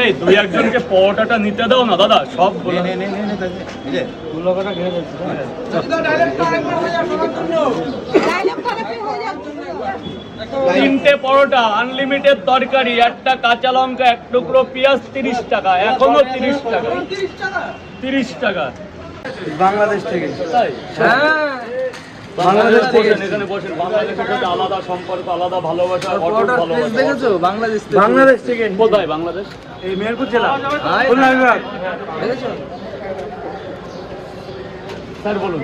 এই দুই একজনকে পরোটাটা নিতে দাও না দাদা সব বলে তিনটে পরোটা আনলিমিটেড তরকারি একটা কাঁচা লঙ্কা এক টুকরো পেঁয়াজ তিরিশ টাকা এখনও তিরিশ টাকা। তিরিশ টাকা। বাংলাদেশ থেকে। হ্যাঁ। বাংলাদেশ বাংলাদেশ থেকে এখানে বসেন। বাংলাদেশের সাথে আলাদা সম্পর্ক আলাদা ভালোবাসা অটুট পরোটার টেস্ট ভালোবাসা। দেখেছ? বাংলাদেশ বাংলাদেশ থেকে। কোথায় বাংলাদেশ? এই মেহেরপুর জেলা। খুলনা বিভাগ। দেখেছ? স্যার বলুন।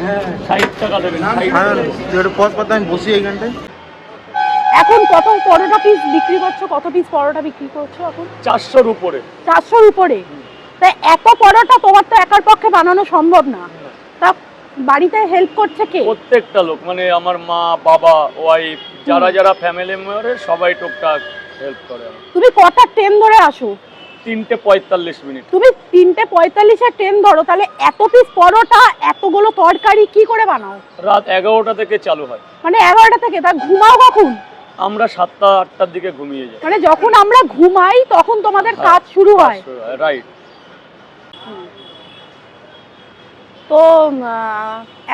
হ্যাঁ। ষাট টাকা দেবেন ষাট পথ পাতা আমি বসি এইখানটায়। এখন কত পরোটা পিস বিক্রি করছ? কত পিস পরোটা বিক্রি করছ এখন? চারশোর উপরে। চারশোর উপরে? তাই এত পরোটা তোমার তো একার পক্ষে বানানো সম্ভব না। তা বাড়িতে হেল্প করছে কে? প্রত্যেকটা লোক মানে আমার মা বাবা ওয়াইফ যারা যারা ফ্যামিলি মেম্বারের সবাই টুকটাক হেল্প করে তুমি কটা ট্রেন ধরে আসো? তিনটে পঁয়তাল্লিশ মিনিট তুমি তিনটে পঁয়তাল্লিশে ট্রেন ধরো তাহলে এত পিস পরোটা এতগুলো তরকারি কি করে বানাও? রাত এগারোটা থেকে চালু হয়। মানে এগারোটা থেকে তা ঘুমাও কখন? আমরা সাতটা আটটার দিকে ঘুমিয়ে যাই। মানে যখন আমরা ঘুমাই তখন তোমাদের হ্যাঁ, কাজ শুরু হয়। রাইট তো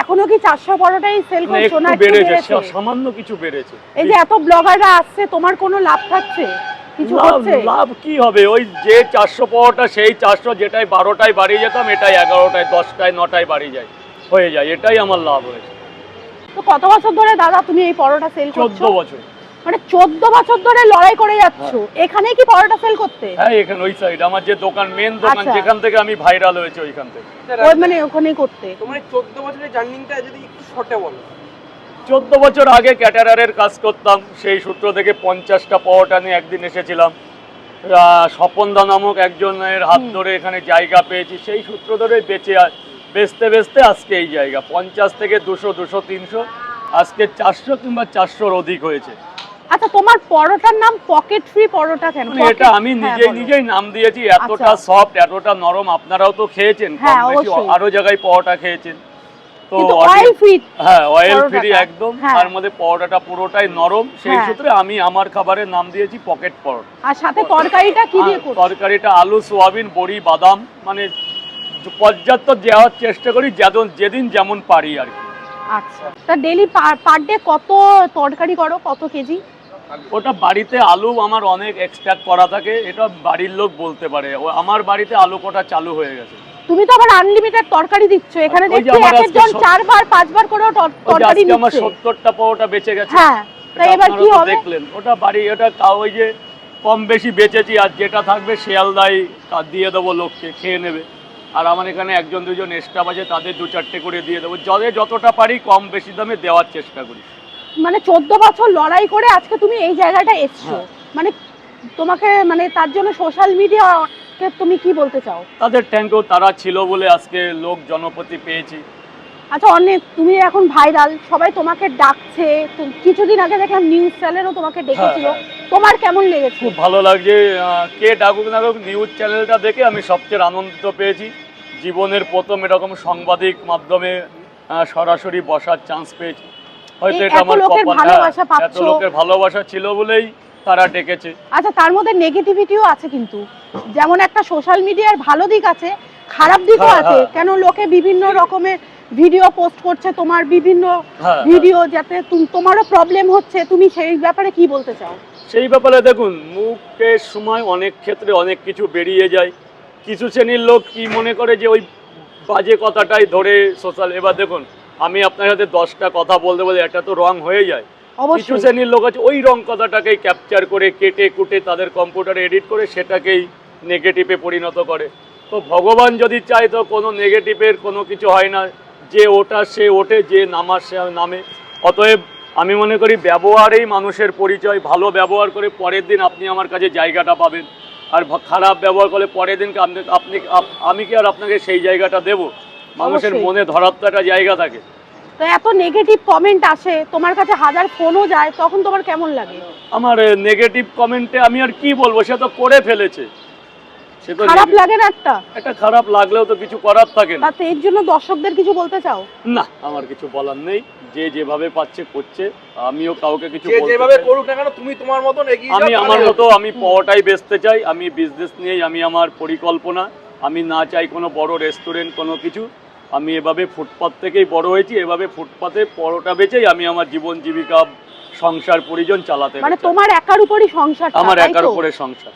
এখনও কি চারশো পরোটাই সেল মানে করছ না বেড়েছে? সামান্য কিছু বেড়েছে। এই যে এত ব্লগাররা আসছে তোমার কোনো লাভ থাকছে? কিছু লাভ হচ্ছে? লাভ কি হবে? ওই যে চারশো পাওয়াটা সেই চারশো যেটাই বারোটায় বাড়ি যেতাম এটাই এগারোটায় দশটায় নটায় বাড়ি যায় হয়ে যায়। এটাই আমার লাভ হয়েছে। তো কত বছর ধরে দাদা তুমি এই পরোটা সেল চোদ্দ বছর। মানে চোদ্দ বছর ধরে লড়াই করে যাচ্ছ। এখানেই কি পরোটা সেল করতে? হ্যাঁ এখানে ওই সাইড আমার যে দোকান মেন দোকান আচ্ছা। যেখান থেকে আমি ভাইরাল হয়েছে ওইখান থেকে। ওই মানে ওখানেই করতে। তোমার চোদ্দ বছরের জার্নিংটা যদি একটু শর্টে বলো। চোদ্দ বছর আগে ক্যাটারারের কাজ করতাম সেই সূত্র থেকে পঞ্চাশটা পাওয়াটা নিয়ে একদিন এসেছিলাম। আহ, স্বপনদা নামক একজনের হাত ধরে এখানে জায়গা পেয়েছি সেই সূত্র ধরে বেঁচে বেচতে বেচতে আজকে এই জায়গা পঞ্চাশ থেকে দুশো দুশো তিনশো আজকে চারশো কিংবা চারশোর অধিক হয়েছে। আচ্ছা তোমার পরোটার নাম পকেট ফ্রি পরোটা কেন? মানে এটা আমি হ্যাঁ, নিজেই নিজেই নাম দিয়েছি এতটা আচ্ছা। সফট এতটা নরম আপনারাও তো খেয়েছেন হ্যাঁ। আরও জায়গায় পাওয়াটা খেয়েছেন। তো অয়েল ফ্রি হ্যাঁ অয়েল ফ্রি একদম হ্যাঁ। তার মধ্যে পরোটাটা পুরোটাই নরম সেই। সূত্রে আমি আমার খাবারের নাম দিয়েছি পকেট পরোটা। আর সাথে তরকারিটা কি দিয়ে তরকারিটা আলু সোয়াবিন বড়ি বাদাম মানে পর্যাপ্ত দেওয়ার চেষ্টা করি যেদিন যেদিন যেমন পারি আর কি। আচ্ছা। তা ডেলি পার ডে কত তরকারি করো? কত কেজি? ওটা বাড়িতে আলু আমার অনেক এক্সট্রাক্ট করা থাকে এটা বাড়ির লোক বলতে পারে। ও আমার বাড়িতে আলু কোটা চালু হয়ে গেছে। তুমি তো আবার আনলিমিটেড তরকারি দিচ্ছ এখানে দেখছি একজন চারবার পাঁচবার ওই তরকারি আজকে আমার নিচ্ছে। সত্তরটা পাওয়াটা বেঁচে গেছে। হ্যাঁ তা এটা এবার কি হবে? দেখলেন। ওটা বাড়ি ওটা কা- ওই যে কম বেশি বেচেছি আর যেটা থাকবে শিয়ালদাই তা দিয়ে দেবো লোককে খেয়ে নেবে। আর আমার এখানে একজন দুজন স্টাফ আছে তাদের দু চারটে করে দিয়ে দেবো। যাদের যতটা পারি কম বেশি দামে দেওয়ার চেষ্টা করি। মানে চোদ্দ বছর লড়াই করে আজকে তুমি এই জায়গাটা এসছো। হ্যাঁ। মানে তোমাকে মানে তার জন্য সোশ্যাল মিডিয়াকে তুমি কি বলতে চাও? তাদের ট্যাঙ্কও তারা ছিল বলে আজকে লোক জনপতি পেয়েছি। আচ্ছা অনেক তুমি এখন ভাইরাল সবাই তোমাকে ডাকছে কিছুদিন আগে দেখলাম নিউজ চ্যানেলও তোমাকে ডেকেছিল। হ্যাঁ। তোমার কেমন লেগেছে? খুব ভালো লাগছে কে ডাকুক না নিউজ চ্যানেলটা দেখে আমি সবচেয়ে আনন্দিত পেয়েছি। জীবনের প্রথম এরকম সাংবাদিক মাধ্যমে সরাসরি বসার চান্স পেয়েছি। হয়তো এটা আমার লোকের ভালোবাসা হ্যাঁ, এত। লোকের ভালোবাসা ছিল বলেই তারা ডেকেছে। আচ্ছা তার মধ্যে নেগেটিভিটিও আছে কিন্তু। যেমন একটা সোশ্যাল মিডিয়ার ভালো দিক আছে খারাপ দিকও হ্যাঁ, আছে। হ্যাঁ। কেন লোকে বিভিন্ন রকমের ভিডিও পোস্ট করছে তোমার বিভিন্ন ভিডিও যাতে তুম- তোমারও প্রবলেম হচ্ছে তুমি সেই ব্যাপারে কি বলতে চাও? সেই ব্যাপারে দেখুন মুখের সময় অনেক ক্ষেত্রে অনেক কিছু বেরিয়ে যায়। কিছু শ্রেণির লোক কি মনে করে যে ওই বাজে কথাটাই ধরে সোশ্যাল এবার দেখুন আমি আপনার সাথে দশটা কথা বলতে বলতে একটা তো রং হয়ে যায়। কিছু শ্রেণির লোক আছে ওই রং কথাটাকেই ক্যাপচার করে কেটে কুটে তাদের কম্পিউটারে এডিট করে সেটাকেই নেগেটিভে পরিণত করে। তো ভগবান যদি চায় তো কোনো নেগেটিভের কোনো কিছু হয় না যে ওটা সে ওঠে যে নামার সে নামে। অতএব আমি মনে করি ব্যবহারেই মানুষের পরিচয় ভালো ব্যবহার করে পরের দিন আপনি আমার কাছে জায়গাটা পাবেন। আর খারাপ ব্যবহার করলে পরের দিন আপনি আপনি আপ- আমি কি আর আপনাকে সেই জায়গাটা দেব? মানুষের মনে ধরার তো একটা জায়গা থাকে। তো এত নেগেটিভ কমেন্ট আসে তোমার কাছে হাজার ফোনও যায় তখন তোমার কেমন লাগে? আমার নেগেটিভ কমেন্টে আমি আর কি বলব সে তো করে ফেলেছে। সে তো খারাপ লাগে না একটা? এটা খারাপ লাগলেও তো কিছু করার থাকে না। তাতে এর জন্য দর্শকদের কিছু বলতে চাও? না আমার কিছু বলার নেই। যে যেভাবে পাচ্ছে করছে আমিও কাউকে কিছু যে বলতে যেভাবে করুক না কেন তুমি তোমার মতন এগিয়ে যাও আমি আমার মতো আমি পাওয়াটাই বেচতে চাই আমি বিজনেস নিয়েই আমি আমার পরিকল্পনা। আমি না চাই কোনো বড় রেস্টুরেন্ট কোনো কিছু। আমি এভাবে ফুটপাথ থেকেই বড় হয়েছি এভাবে ফুটপাথে পরোটা বেচেই আমি আমার জীবন জীবিকা সংসার পরিজন চালাতে মানে তোমার একার উপরই সংসার আমার একার উপরে সংসার।